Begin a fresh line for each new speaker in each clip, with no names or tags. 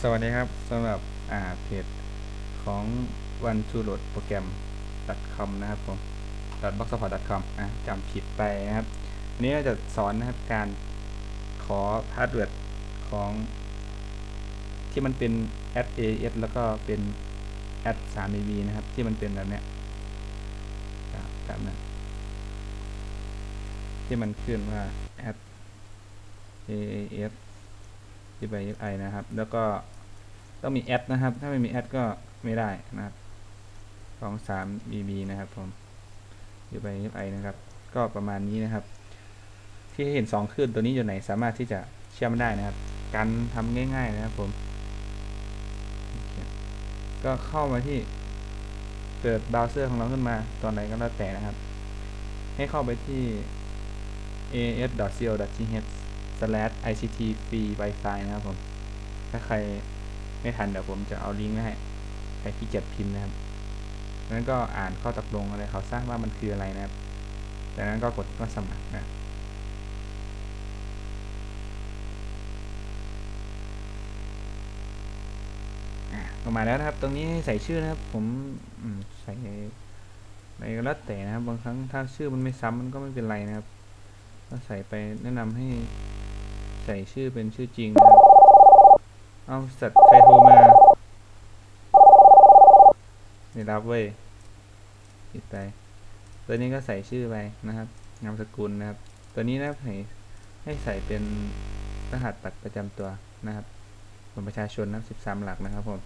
สวัสดีครับสำหรับเพจของ one to load โปรแกรม .com นะครับผม .boxsupport.com อะจำผิดไปนะครับ อันนี้ก็จะสอนนะครับการขอพาสเวิร์ดของ ที่มันเป็น at as แล้วก็เป็น at 3 ab นะครับ ที่มันเป็นแบบเนี้ยแบบนั้นที่มันขึ้นว่า at aas ที่ไป fi นะครับ แล้วก็ต้องมีแอดนะครับ ถ้าไม่มีแอดก็ไม่ได้นะครับของ3 bb นะครับผมที่ไป i นะครับ ก็ประมาณนี้นะครับ ที่เห็น 2คลื่นตัวนี้อยู่ไหนสามารถที่จะเชื่อมได้นะครับ การทำง่าย ๆนะครับผม ก็เข้ามาที่เปิดเบราว์เซอร์ของเราขึ้นมาตอนไหนก็แล้วแต่นะครับ ให้เข้าไปที่ as.co.th slash ict free wifi นะครับผม ถ้าใครไม่ทันเดี๋ยวผมจะเอาลิงก์ไว้ให้ใครที่เกียจพิมพ์นะครับนั้นก็อ่านข้อตกลงอะไรเขาสร้างว่ามันคืออะไรนะครับ จากนั้นก็กดก็สมัครนะออกมาแล้วนะครับ ตรงนี้ใส่ชื่อนะครับ ผมใส่ในก็แล้วแต่นะครับ บางครั้งถ้าชื่อมันไม่ซ้ำมันก็ไม่เป็นไรนะครับ ก็ใส่ไปแนะนำให้ ใส่ชื่อเป็นชื่อจริงนะครับ เอาสัตว์ใครโทรมาไม่รับเว้ยปิดไป ตัวนี้ก็ใส่ชื่อไปนะครับ นามสกุลนะครับ ตัวนี้นะครับให้ให้ใส่เป็นรหัสบัตรประจำตัวนะครับบัตรประชาชนนะสิบสามหลักนะครับผม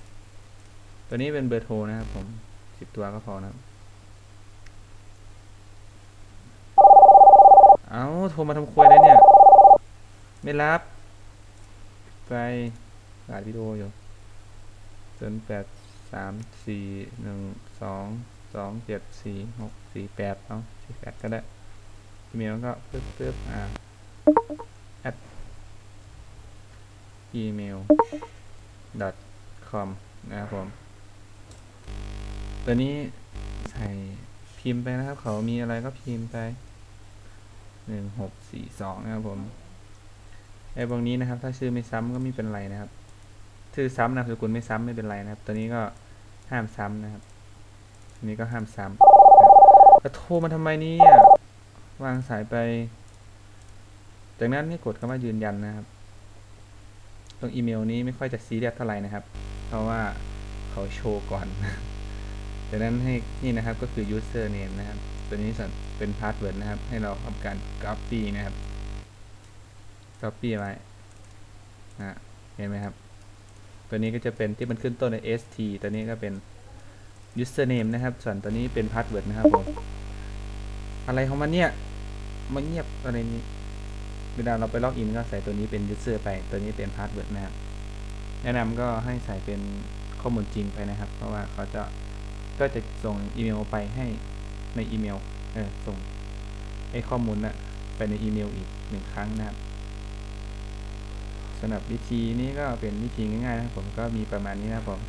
ตัวนี้เป็นเบอร์โทรนะครับผมสิบตัวก็พอนะครับ เอาโทรมาทำควยได้เนี่ย ไม่รับ ไปอัดวิดีโออยู่ศูนย์แปดสามสี่หนึ่งสองสองเจ็ดสี่หกสี่แปดเอาะสี่แปดก็ได้อีเมลก็ปึ๊บปึ๊บอ่า at email com นะครับผม ตัวนี้ใส่พิมพ์ไปนะครับ เขามีอะไรก็พิมพ์ไปหนึ่งหกสี่สองนะครับผม ไอ้พวกนี้นะครับ ถ้าชื่อไม่ซ้ำก็ไม่เป็นไรนะครับ ชื่อซ้ำนามสกุลไม่ซ้ำไม่เป็นไรนะครับ ตัวนี้ก็ห้ามซ้ำนะครับอันนี้ก็ห้ามซ้ำแล้วโทรมาทำไมนี่วางสายไป จากนั้นให้กดคำว่ายืนยันนะครับ ตรงอีเมลนี้ไม่ค่อยจะซีเรียสเท่าไหร่นะครับ เพราะว่าเขาโชว์ก่อนจากนั้นให้นี่นะครับก็คือ user name นะครับ ตัวนี้เป็น password นะครับ ให้เราทำการ copy นะครับ copy ไว้นะเห็นไหมครับ ตัวนี้ก็จะเป็นที่มันขึ้นต้นใน st ตัวนี้ก็เป็น username นะครับ ส่วนตัวนี้เป็น password นะครับผม อะไรของมันเนี่ยมาเงียบอะไรนี้ เวลาเราไปล็อกอินก็ใส่ตัวนี้เป็น user ไป ตัวนี้เป็น password นะครับ แนะนำก็ให้ใส่เป็นข้อมูลจริงไปนะครับ เพราะว่าเขาจะก็จะส่งอีเมลไปให้ในอีเมล เออ ส่งไอ้ข้อมูลนะ่ะไปในอีเมลอีกหนึ่งครั้งนะครับ สำหรับวิธีนี้ก็เป็นวิธีง่ายๆนะครับผมก็มีประมาณนี้นะครับผม